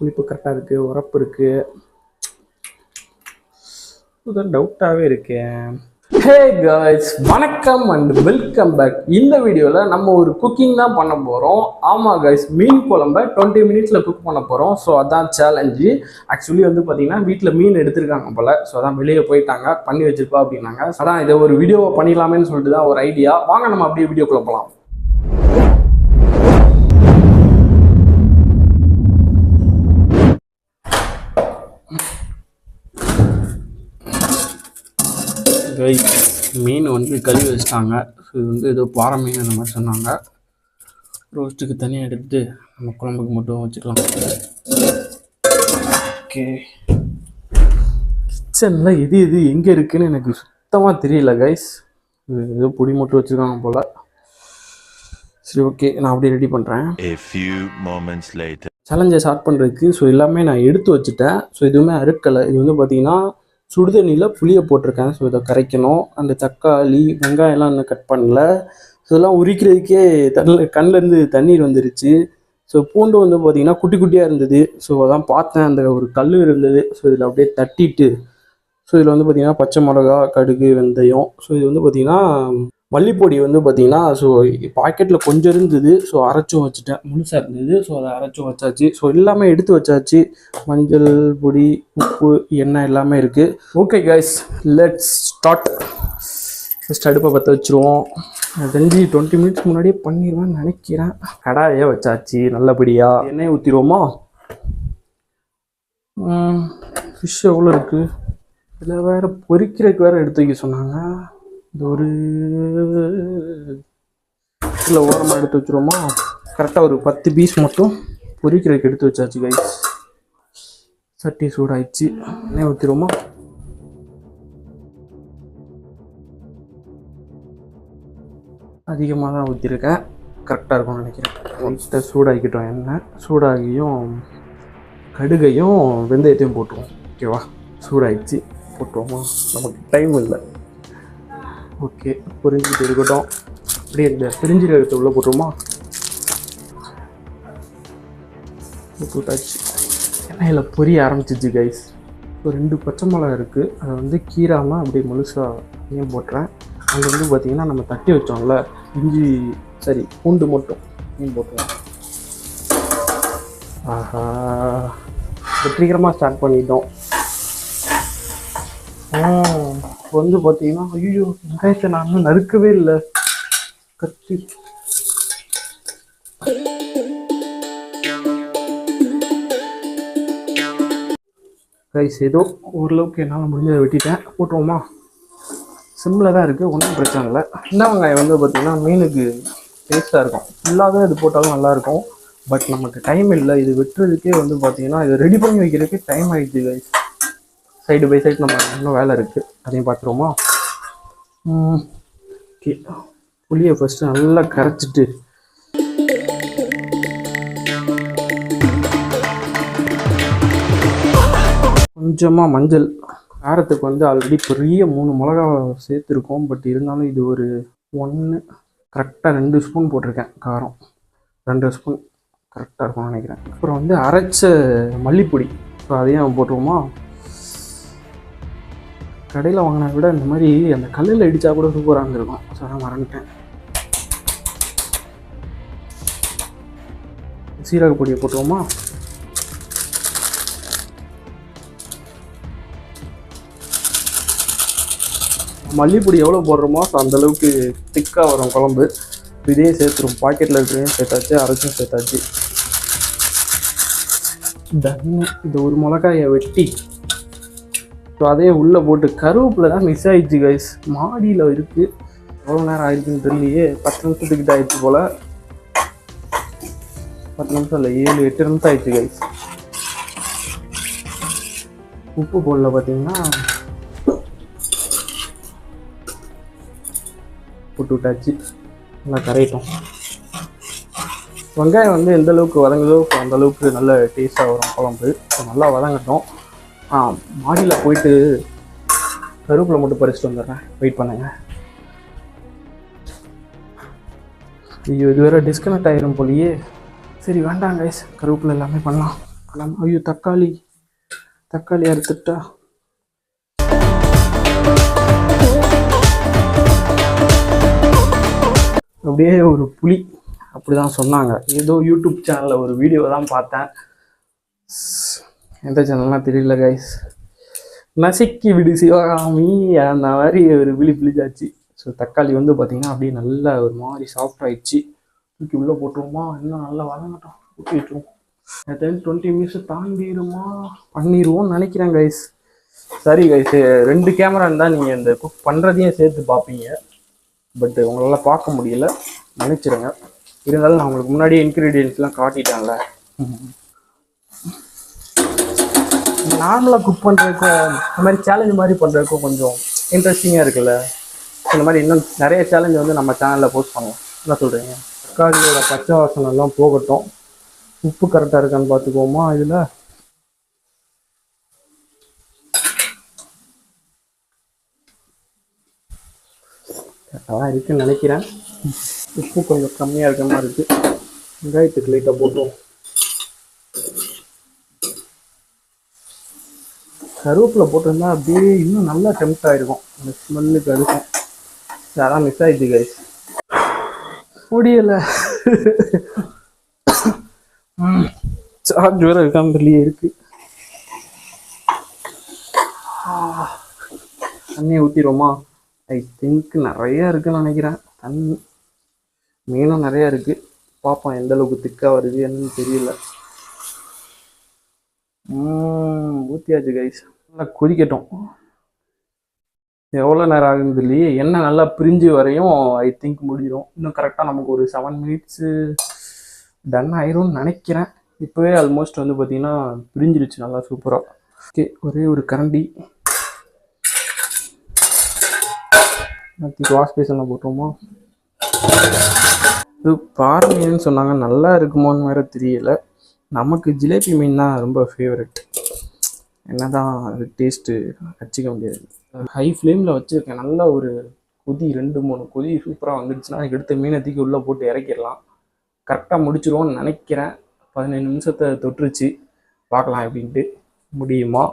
புளிப்பு கரெக்டாக இருக்குது உரப்பு இருக்குது இதுதான் டவுட்டாகவே இருக்கேன். ஹே காய்ஸ் வணக்கம் அண்ட் வெல்கம் பேக் இந்த வீடியோவில் நம்ம ஒரு குக்கிங் தான் பண்ண போகிறோம் ஆமாம் காய்ஸ் மீன் குழம்ப டுவெண்ட்டி மினிட்ஸில் குக் பண்ண போகிறோம் ஸோ அதான் சேலஞ்சு ஆக்சுவலி வந்து பார்த்தீங்கன்னா வீட்டில் மீன் எடுத்திருக்காங்க போல். ஸோ அதான் வெளியே போயிட்டாங்க. பண்ணி வச்சிருப்பா அப்படின்னாங்க. அதான் இதை ஒரு வீடியோவை பண்ணிடலாமேன்னு சொல்லிட்டு தான் ஒரு ஐடியா வாங்க நம்ம அப்படியே வீடியோ போகலாம் கைஸ் மீன் வந்து கழுவி வச்சிட்டாங்க. ஸோ இது வந்து ஏதோ பாறை மீன் அந்த மாதிரி சொன்னாங்க. ரோஸ்ட்டுக்கு தனியாக எடுத்து நம்ம குழம்புக்கு மட்டும் வச்சுக்கலாம். ஓகே. கிச்சனில் எது எது எங்கே இருக்குன்னு எனக்கு சுத்தமாக தெரியல கைஸ் ஏதோ பொடி மட்டும் வச்சுருக்காங்க போல். சரி ஓகே நான் அப்படியே ரெடி பண்ணுறேன் A few moments later. சேலஞ்சை ஸ்டார்ட் பண்ணுறதுக்கு ஸோ எல்லாமே நான் எடுத்து வச்சுட்டேன். ஸோ எதுவுமே அறுக்கலை. இது வந்து பார்த்தீங்கன்னா சுடுதண்ணியில் புளியை போட்டிருக்கேன். ஸோ இதை கரைக்கணும். அந்த தக்காளி வெங்காயம்லாம் இன்னும் கட் பண்ணல. இதெல்லாம் உரிக்கிறதுக்கே தண்ணில் கண்ணிலேருந்து தண்ணீர் வந்துருச்சு. ஸோ பூண்டு வந்து பார்த்திங்கன்னா குட்டி குட்டியாக இருந்தது. ஸோ அதான் பார்த்தேன். அந்த ஒரு கல் இருந்தது. ஸோ இதில் அப்படியே தட்டிட்டு ஸோ இதில் வந்து பார்த்திங்கன்னா பச்சை மிளகா கடுகு வெந்தயம். ஸோ இது வந்து பார்த்தீங்கன்னா மல்லிப்பொடி வந்து பார்த்தீங்கன்னா ஸோ பாக்கெட்டில் கொஞ்சம் இருந்தது. ஸோ அரைச்சும் வச்சுட்டேன். முழுசாக இருந்தது. ஸோ அதை அரைச்சும் வச்சாச்சு. ஸோ எல்லாமே எடுத்து வச்சாச்சு. மஞ்சள் பொடி உப்பு எண்ணெய் எல்லாமே இருக்குது okay guys let's start first அடுப்பை பற்ற வச்சுருவோம். தெரிஞ்சு டுவெண்ட்டி மினிட்ஸ் முன்னாடியே பண்ணிடுவேன்னு நினைக்கிறேன். கடாயே வச்சாச்சு. நல்லபடியாக எண்ணெய் ஊற்றிடுவோமா ஃபிஷ் எவ்வளோ இருக்குது இதில் வேறு பொரிக்கிறதுக்கு வேறு எடுத்து வைக்க சொன்னாங்க. இந்த ஒரு இதில் ஓரமாக எடுத்து வச்சுருவோமா? கரெக்டாக ஒரு பத்து பீஸ் மட்டும் பொரிக்கிறதுக்கு எடுத்து வச்சாச்சு கைஸ் சட்டி சூடாயிடுச்சு. எண்ணெய் ஊற்றிடுவோமா அதிகமாக தான் ஊற்றிருக்கேன் கரெக்டாக இருக்கும்னு நினைக்கிறேன். லைட்டாக சூடாக்கிட்டோம் எண்ணெய். சூடாகியும் கடுகையும் வெந்தயத்தையும் போட்டுருவோம். ஓகேவா சூடாகிடுச்சு போட்டுருவோமா? நமக்கு டைம் இல்லை. ஓகே புரிஞ்சுட்டு இருக்கட்டும். அப்படியே இந்த பிரிஞ்சிரகத்தை உள்ளே போட்டுருமா? போட்டாச்சு. எண்ணெயில் பொரிய ஆரம்பிச்சிச்சு கைஸ் இப்போ ரெண்டு பச்சை மிளகா இருக்குது அதை வந்து கீராமல் அப்படியே முழுசாக ஏன் போட்டுறேன். அங்கே வந்து பார்த்திங்கன்னா நம்ம தட்டி வச்சோம்ல இஞ்சி சரி பூண்டு மட்டும் மீன் போட்டுருவோம் ஆஹா. வெற்றிகரமாக ஸ்டார்ட் பண்ணிட்டோம். வந்து பார்த்தீங்கன்னா ஐயோ வெங்காயத்தை நான் இன்னும் நறுக்கவே இல்லை. கத்தி. கைஸ் ஏதோ ஓரளவுக்கு என்னால் முடிஞ்சதை வெட்டிட்டேன். போட்டுருவோமா? சிம்மில் தான் இருக்குது ஒன்றும் பிரச்சனை இல்லை. சின்ன வெங்காயம் வந்து பார்த்திங்கன்னா மீனுக்கு டேஸ்ட்டாக இருக்கும். ஃபுல்லாகவே இது போட்டாலும் நல்லாயிருக்கும் பட் நமக்கு டைம் இல்லை. இது வெட்டுறதுக்கே வந்து பார்த்திங்கன்னா இது ரெடி பண்ணி வைக்கிறதுக்கே டைம் ஆகிடுச்சு கைஸ் சைடு பை சைடு நம்ம இன்னும் வேலை இருக்குது அதையும் பார்த்துருவோமா? ஓகே. புளியை ஃபஸ்ட்டு நல்லா கரைச்சிட்டு. கொஞ்சமாக மஞ்சள். காரத்துக்கு வந்து ஆல்ரெடி பெரிய மூணு மிளகா சேர்த்துருக்கோம். பட் இருந்தாலும் இது ஒரு ஒன்று கரெக்டாக ரெண்டு ஸ்பூன் போட்டிருக்கேன் காரம். ரெண்டு ஸ்பூன் கரெக்டாக இருக்கும்னு நினைக்கிறேன். அப்புறம் வந்து அரைச்ச மல்லிப்பொடி. ஸோ அதையும் போட்டுருவோமா? கடையில் வாங்கினா விட இந்த மாதிரி அந்த கல்லில் இடித்தா கூட சூப்பராக இருந்திருக்கும். ஸோ நான் மறந்துட்டேன். சீரக பொடியை போட்டுருவோமா? மல்லிப்பொடி எவ்வளோ போடுறோமோ ஸோ அந்தளவுக்கு திக்காக வரும் குழம்பு. இதையும் சேர்த்துரும் பாக்கெட்டில் இருக்கிறதையும் சேர்த்தாச்சு அரைச்சும் சேர்த்தாச்சு. தண்ணி இந்த ஒரு மிளகாயை வெட்டி ஸோ அதே உள்ளே போட்டு கருவேப்பில் தான் மிஸ் ஆகிடுச்சு கைஸ் மாடியில் இருக்குது எவ்வளோ நேரம் ஆயிடுச்சுன்னு தெரியலையே. பத்து நிமிஷத்துக்கிட்ட ஆயிடுச்சு போல். பத்து நிமிஷம் இல்லை ஏழு எட்டு நிமிஷம் ஆயிடுச்சு கைஸ் உப்பு போடல பார்த்தீங்கன்னா போட்டு விட்டாச்சு. நல்லா கரையிட்டோம். வெங்காயம் வந்து எந்த அளவுக்கு வதங்குதோ அந்தளவுக்கு அந்த அளவுக்கு நல்ல டேஸ்ட்டாக வரும் குழம்பு. ஸோ நல்லா வதங்கட்டும். ஆ மாடியில் போயிட்டு கருவேப்பிலை மட்டும் பறிச்சுட்டு வந்துடுறேன். வெயிட் பண்ணுங்க. ஐயோ இது வேறு டிஸ்கனெக்ட் ஆயிரும் போலியே. சரி வேண்டாம் கைஸ் கருவேப்பிலை எல்லாமே பண்ணலாம். நம்ம ஐயோ தக்காளி. தக்காளி அறுத்துட்டா. அப்படியே ஒரு புளி அப்படிதான் சொன்னாங்க. ஏதோ யூடியூப் சேனலில் ஒரு வீடியோ தான் பார்த்தேன். எந்த சேனல்லாம் தெரியல கைஸ் நசுக்கி விடு சிவகாமி அந்த மாதிரி ஒரு விழி பிழிச்சாச்சு ஸோ தக்காளி வந்து பார்த்தீங்கன்னா அப்படியே நல்லா ஒரு மாதிரி சாஃப்ட் ஆயிடுச்சு. தூக்கி உள்ளே போட்டுருவோமா? இன்னும் நல்லா வதங்கட்டும். ஊற்றி விட்டுருவோம் டென் டுவெண்ட்டி மினிட்ஸ் தாண்டிடுமா? பண்ணிடுவோம்னு நினைக்கிறேன் கைஸ் சரி கைஸ் ரெண்டு கேமரா இருந்தால் நீங்கள் இந்த குக் பண்ணுறதையும் சேர்த்து பார்ப்பீங்க. பட் உங்களால் பார்க்க முடியல. நினச்சிருங்க. இருந்தாலும் நான் உங்களுக்கு முன்னாடியே இன்க்ரீடியன்ஸ்லாம் காட்டிட்டேன்ல. நார்மலாக குக் பண்ணுறதுக்கும் இந்த மாதிரி சேலஞ்ச் மாதிரி பண்ணுறதுக்கும் கொஞ்சம் இன்ட்ரெஸ்டிங்காக இருக்குல்ல? இந்த மாதிரி இன்னும் நிறைய சேலஞ்ச் வந்து நம்ம சேனலில் போஸ்ட் பண்ணுவோம். என்ன சொல்கிறீங்க தக்காளியோட பச்சை வாசனெல்லாம் போகட்டும். உப்பு கரெக்டாக இருக்கான்னு பார்த்துக்குவோமா இதில்? கரெக்டாக இருக்குன்னு நினைக்கிறேன். உப்பு கொஞ்சம் கம்மியாக இருக்க மாதிரி இருக்குது வெங்காயத்துக்கு லைட்டாக போட்டுருவோம். கருவேப்பிலை போட்டிருந்தா அப்படியே இன்னும் நல்லா டெம்ட் ஆகிருக்கும் அந்த ஸ்மெல்லுக்கு அதுக்கும். அதான் மிஸ் ஆயிடுச்சு கைஸ் முடியலை. சார்ஜ் வேற இருக்காமலேயே இருக்கு. இருக்குது தண்ணியை ஊற்றிடுவோமா ஐ திங்க் நிறைய இருக்குன்னு நினைக்கிறேன். தண்ணி மீனும் நிறைய இருக்கு. பார்ப்போம் எந்த அளவுக்கு திக்காக வருது என்னன்னு தெரியல. ம், ஊத்தியாச்சு கைஸ் நல்லா கொதிக்கட்டும். எவ்வளோ நேரம் ஆகுது இல்லையே எண்ணெய் நல்லா பிரிஞ்சு வரையும் ஐ திங்க் முடிஞ்சிடும் இன்னும் கரெக்டாக நமக்கு ஒரு செவன் மினிட்ஸு டன் ஆயிரும்னு நினைக்கிறேன். இப்போவே ஆல்மோஸ்ட் வந்து பார்த்திங்கன்னா பிரிஞ்சிருச்சு நல்லா சூப்பராக ஓகே ஒரே ஒரு கரண்டி. வாஷ் பேசனில் போட்டுருவோமா? இது பாறை மீன் சொன்னாங்க நல்லா இருக்குமோன்னு வேறு தெரியல. நமக்கு ஜிலேபி மீன் தான் ரொம்ப ஃபேவரட் என்னதான் அது டேஸ்ட்டு அடிச்சிக்க முடியாது. ஹை ஃப்ளேமில் வச்சுருக்கேன் நல்ல ஒரு கொதி ரெண்டு மூணு கொதி சூப்பராக வந்துடுச்சுன்னா எடுத்த மீனை தூக்கி உள்ளே போட்டு இறக்கிடலாம். கரெக்டாக முடிச்சிருவோம்னு நினைக்கிறேன். பதினஞ்சு நிமிஷத்தை தொட்டுருச்சு. பார்க்கலாம் எப்படின்ட்டு. முடியுமா?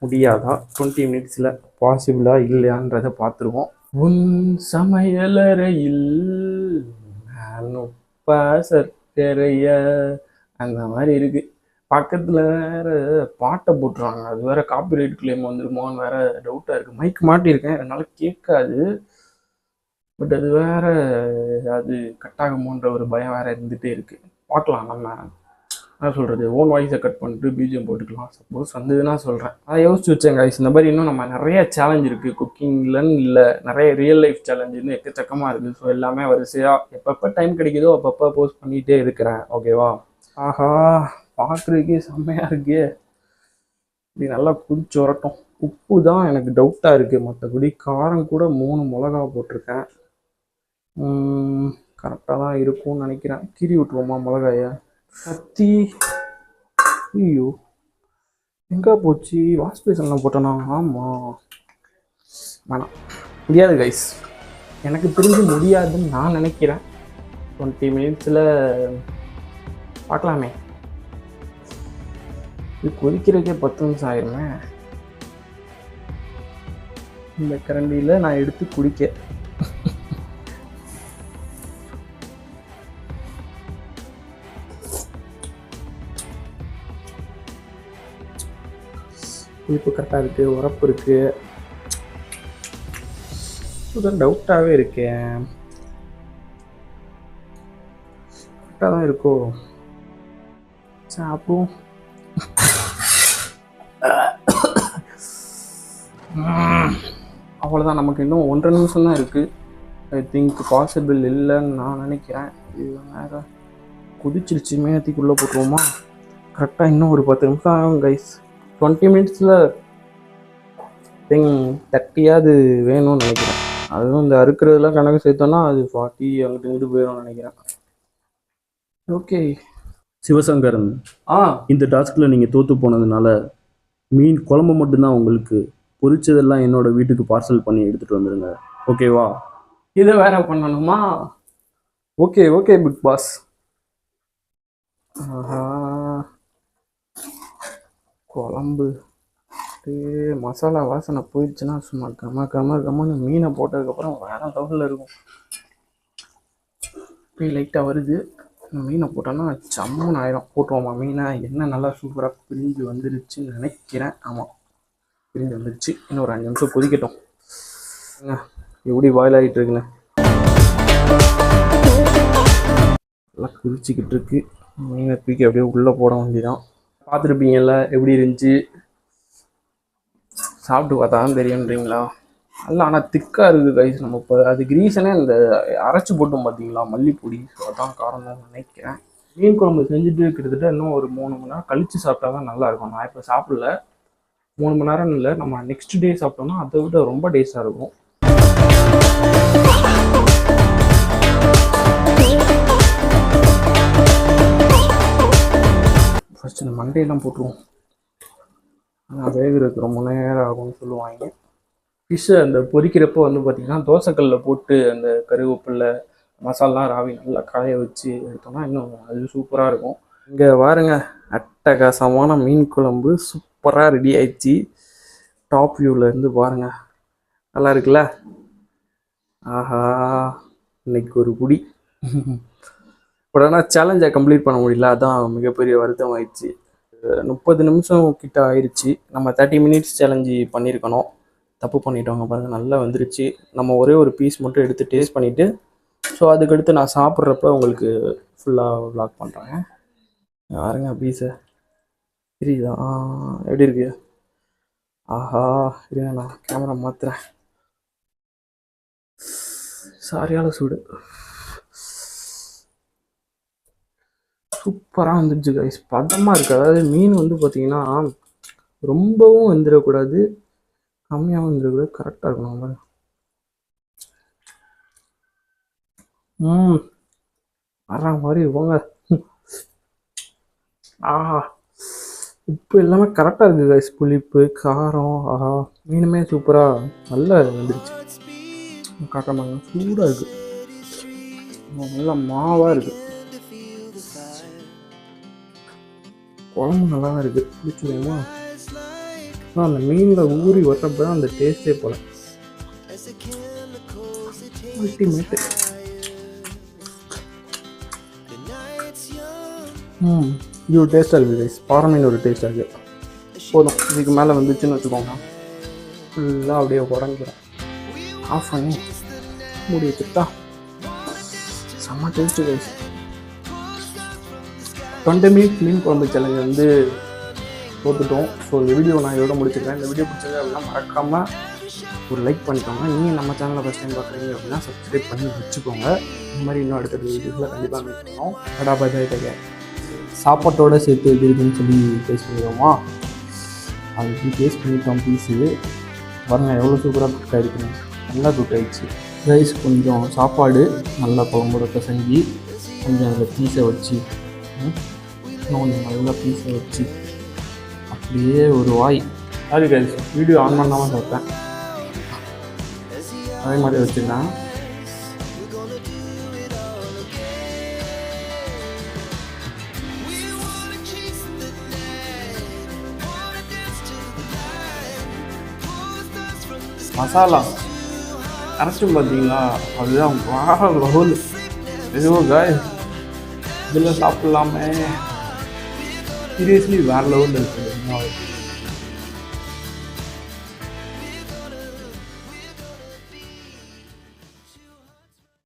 முடியாதா? டுவெண்ட்டி மினிட்ஸில் பாசிபிளாக இல்லையான்றதை பார்த்துருவோம். உன் சமையலறையில் நான் உப்பா சர்க்கரைய அந்த மாதிரி இருக்குது பக்கத்தில் வேற பாட்டை போட்டுருவாங்க. அது வேறு காப்பிரைட் கிளைம் வந்துருமோன்னு வேறு டவுட்டாக இருக்குது மைக் மாட்டியிருக்கேன். அதனால் கேட்காது. பட் அது வேற அது கட் ஆகுமோன்ற ஒரு பயம் வேறு இருந்துகிட்டே இருக்குது பார்க்கலாம். நம்ம என்ன சொல்கிறது ஓன் வாய்ஸை கட் பண்ணிட்டு பிஜிஎம் போட்டுக்கலாம். சப்போஸ் வந்ததுன்னா சொல்கிறேன் அதை யோசிச்சு வச்சேன் guys. இந்த மாதிரி இன்னும் நம்ம நிறைய சேலஞ்ச் இருக்குது குக்கிங்லன்னு இல்லை. நிறைய ரியல் லைஃப் சேலஞ்சுன்னு எக்கச்சக்கமாக இருக்குது ஸோ எல்லாமே வரிசையாக எப்பப்போ டைம் கிடைக்குதோ அப்பப்போ போஸ்ட் பண்ணிகிட்டே இருக்கிறேன். ஓகேவா ஆஹா. பார்க்குறதுக்கே செம்மையாக இருக்கே. இப்படி நல்லா குதிச்சு வரட்டும். உப்பு தான் எனக்கு டவுட்டாக இருக்குது மற்றபடி காரம் கூட மூணு மிளகா போட்டிருக்கேன். கரெக்டாக தான் இருக்கும்னு நினைக்கிறேன். கீறி விட்ருவோமா மிளகாய? கத்தி ஐயோ. எங்கே போச்சு? வாஷ் பேசன்லாம் போட்டேனா? ஆமாம் வேணாம். முடியாது கைஸ் எனக்கு தெரிஞ்சு முடியாதுன்னு நான் நினைக்கிறேன். டுவெண்ட்டி மினிட்ஸில் பார்க்கலாமே. இது கொதிக்கிறதுக்கே பத்து நிமிஷம் ஆயிருமே. இந்த கரண்டியில் நான் எடுத்து குடிக்க. புளிப்பு கரெக்டாக இருக்குது உரப்பு இருக்குது இதுதான் டவுட்டாகவே இருக்கேன் கரெக்டாக தான் இருக்கோ. சாப்பிடுவோம் அவ்வளோதான் நமக்கு இன்னும் ஒன்றரை நிமிஷம் தான் இருக்குது ஐ திங்க் பாசிபிள் இல்லைன்னு நான் நினைக்கிறேன். இது வேற குதிச்சிருச்சு. மேகத்துக்குள்ளே போட்டுருவோமா? கரெக்டாக இன்னும் ஒரு பத்து நிமிஷம் ஆகும் கைஸ் டுவெண்ட்டி மினிட்ஸில் திங் தேர்ட்டியாவது வேணும்னு நினைக்கிறேன். அதுவும் இந்த அறுக்கிறதுலாம் கணக்கு சேர்த்தோன்னா அது ஃபார்ட்டி அங்கிட்டு இங்கிட்டு போயிடும்னு நினைக்கிறேன். ஓகே சிவசங்கரன் ஆ. இந்த டாஸ்கில் நீங்கள் தோற்று போனதுனால மீன் குழம்பு மட்டும்தான் உங்களுக்கு பொரிச்சதெல்லாம் என்னோட வீட்டுக்கு பார்சல் பண்ணி எடுத்துகிட்டு வந்துடுங்க ஓகேவா இதை வேற பண்ணணுமா? ஓகே ஓகே பிக் பாஸ் குழம்பு. மசாலா வாசனை போயிடுச்சுன்னா சும்மா கம கம கமன்னு மீனை போட்டதுக்கப்புறம் வேற லெவலில் இருக்கும். அப்படியே லைட்டாக வருது. மீனை போட்டோம்னா ஜம்முன்னு ஆயிரும். போட்டுருவோமா மீனை? என்ன நல்லா சூப்பராக பிரிஞ்சு வந்துருச்சுன்னு நினைக்கிறேன். ஆமாம் பிரிஞ்சு வந்துருச்சு. இன்னும் ஒரு அஞ்சு நிமிஷம் கொதிக்கட்டும். எப்படி பாயில் ஆகிட்டு இருக்குன்னு? நல்லா குதிச்சுக்கிட்டு இருக்கு. மீனை தூக்கி அப்படியே உள்ளே போட வேண்டியதான் பார்த்துருப்பீங்கல்ல எப்படி இருந்துச்சு? சாப்பிட்டு பார்த்தா தான் தெரியுன்றீங்களா நல்லா ஆனால் திக்காக இருக்குது கைஸ் நம்ம இப்போ அதுக்கு ரீசனே இந்த அரைச்சி போட்டோம் பார்த்தீங்களா மல்லிப்பொடி. ஸோ அதான் காரணம் நினைக்கிறேன். மீன் குழம்பு செஞ்சுட்டு கிட்டத்தட்ட இன்னும் ஒரு மூணு மணி நேரம் கழித்து சாப்பிட்டா தான் நல்லா இருக்கும். நான் இப்போ சாப்பிடல. மூணு மணி நேரம் இல்லை. நம்ம நெக்ஸ்ட் டே சாப்பிட்டோம்னா அதை விட ரொம்ப டேஸ்ட்டாக இருக்கும். ஃபஸ்ட்டு இந்த மண்டையெல்லாம் போட்டுருவோம். ஆனால் வேகிறதுக்கு ரொம்ப நேரம் ஆகும்னு சொல்லுவாங்க. ஃபிஷ்ஷை அந்த பொரிக்கிறப்போ வந்து பார்த்திங்கன்னா தோசைக்கல்ல போட்டு அந்த கருவேப்பிலை மசாலா ராவி நல்லா காய வச்சு எடுத்தோம்னா இன்னும் அது சூப்பராக இருக்கும். இங்கே பாருங்க அட்டகாசமான மீன் குழம்பு சூப்பராக ரெடி ஆயிடுச்சு. டாப் வியூவிலேருந்து பாருங்கள் பாருங்க. நல்லா இருக்குல்ல? ஆஹா இன்னைக்கு ஒரு குடி. பட் ஆனால் சேலஞ்சை கம்ப்ளீட் பண்ண முடியல. அதான் மிகப்பெரிய வருத்தம் ஆயிடுச்சு முப்பது நிமிஷம் கிட்ட ஆயிடுச்சு. நம்ம தேர்ட்டி மினிட்ஸ் சேலஞ்சு பண்ணியிருக்கணும் தப்பு பண்ணிட்டவங்க பாருங்கள் நல்லா வந்துருச்சு. நம்ம ஒரே ஒரு பீஸ் மட்டும் எடுத்து டேஸ்ட் பண்ணிவிட்டு ஸோ அதுக்கடுத்து நான் சாப்பிட்றப்ப உங்களுக்கு ஃபுல்லாக விளாக் பண்ணுறேன் யாருங்க பீஸை தெரியுதா? எப்படி இருக்கு? ஆஹா இருங்க நான் கேமரா மாற்றுறேன் சரியான சூடு. சூப்பராக வந்துடுச்சு கைஸ் பதமாக இருக்குது அதாவது மீன் வந்து பார்த்தீங்கன்னா ரொம்பவும் வந்துடக்கூடாது கம்மியாகவும் வந்துடக்கூடாது கரெக்டாக இருக்கணும் பாருங்க. ம் வர்ற மாதிரி போங்க ஆஹா உப்பு எல்லாமே கரெக்டாக இருக்குது கைஸ் புளிப்பு காரம் ஆஹா மீனுமே சூப்பராக நல்லா வந்துருச்சு. காட்டமாங்க சூடாக இருக்குது நல்லா மாவாக இருக்குது குழம்பு நல்லா தான் இருக்குது பிடிச்சிருமா ஆனால் அந்த மீனில் ஊறி வர்றப்ப தான் அந்த டேஸ்ட்டே போல. அல்டிமேட்டு ம். இது ஒரு டேஸ்ட்டாக இருக்குது கைஸ் பாறை மீன் ஒரு டேஸ்ட்டாக இருக்குது. போதும். இதுக்கு மேலே வந்துச்சுன்னு வச்சுக்கோங்க. ஃபுல்லாக அப்படியே உடஞ்சிடும் ஆஃப் பண்ணி மூடி வச்சுட்டா செம்ம டேஸ்ட்டு கைஸ் டுவெண்ட்டி மினிட் மீன் குழம்பு சேலஞ்ச் வந்து தோத்துட்டோம். ஸோ இந்த வீடியோ நான் இதோட முடிச்சுக்கிறேன். இந்த வீடியோ பிடிச்சது அப்படின்னா மறக்காமல் ஒரு லைக் பண்ணிக்கோங்க. நீங்கள் நம்ம சேனலில் ஃபஸ்ட் டைம் பார்க்குறீங்க அப்படின்னா சப்ஸ்கிரைப் பண்ணி வச்சுக்கோங்க. இந்த மாதிரி இன்னும் அடுத்த வீடியோஸில் கண்டிப்பாக மீட் பண்ணோம் கடா பஜாய் பாய் சாப்பாட்டோட சேர்த்து எப்படி இருக்குன்னு சொல்லி டேஸ்ட் பண்ணிடுவோமா? அது எப்படி டேஸ்ட் பண்ணிட்டோம் பீஸு பாருங்கள் எவ்வளோ சூப்பராக குக் ஆகிருக்குன்னு நல்லா குக் ஆகிடுச்சு ரைஸ் கொஞ்சம் சாப்பாடு நல்லா குழம்போட பிசைஞ்சு கொஞ்சம் அதில் பீஸை வச்சு இன்னும் கொஞ்சம் நல்லா பீஸை வச்சு அப்படியே ஒரு வாய். சாரி கைஸ் வீடியோ ஆன் பண்ணாமல் சாப்பிட்டேன். அதே மாதிரி வச்சுருந்தேன் மசாலா. அரைச்சும் பார்த்தீங்களா அதுதான் வேற லெவல் எதுவும் காய் இதில் சாப்பிட்லாமே. சீரியஸ்லி வேற லெவலில் இருக்குது